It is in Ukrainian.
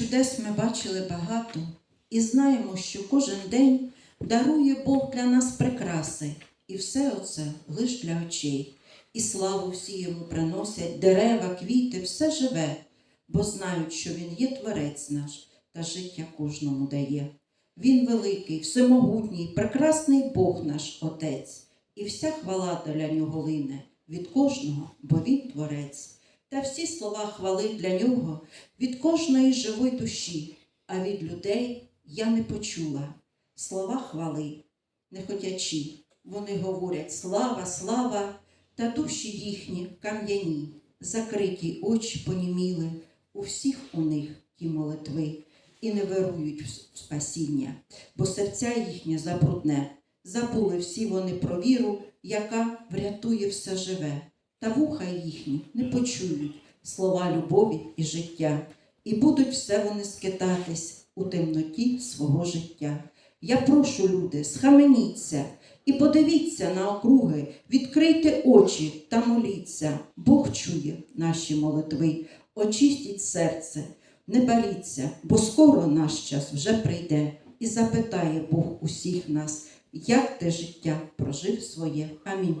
Чудес ми бачили багато і знаємо, що кожен день дарує Бог для нас прикраси, і все оце лиш для очей. І славу всі йому приносять дерева, квіти, все живе, бо знають, що Він є Творець наш та життя кожному дає. Він великий, всемогутній, прекрасний Бог наш Отець, і вся хвала для нього лине від кожного, бо Він Творець. Та всі слова хвали для нього від кожної живої душі, а від людей я не почула. Слова хвали, не хотячі, вони говорять слава, слава, та душі їхні кам'яні, закриті очі поніміли, у всіх у них ті молитви, і не вирують в спасіння, бо серця їхнє забрудне. Забули всі вони про віру, яка врятує все живе, та вуха їхні не почують слова любові і життя, і будуть все вони скитатись у темноті свого життя. Я прошу, люди, схаменіться і подивіться на округи, відкрийте очі та моліться. Бог чує наші молитви, очистіть серце, не боріться, бо скоро наш час вже прийде і запитає Бог усіх нас, як ти життя прожив своє. Амінь.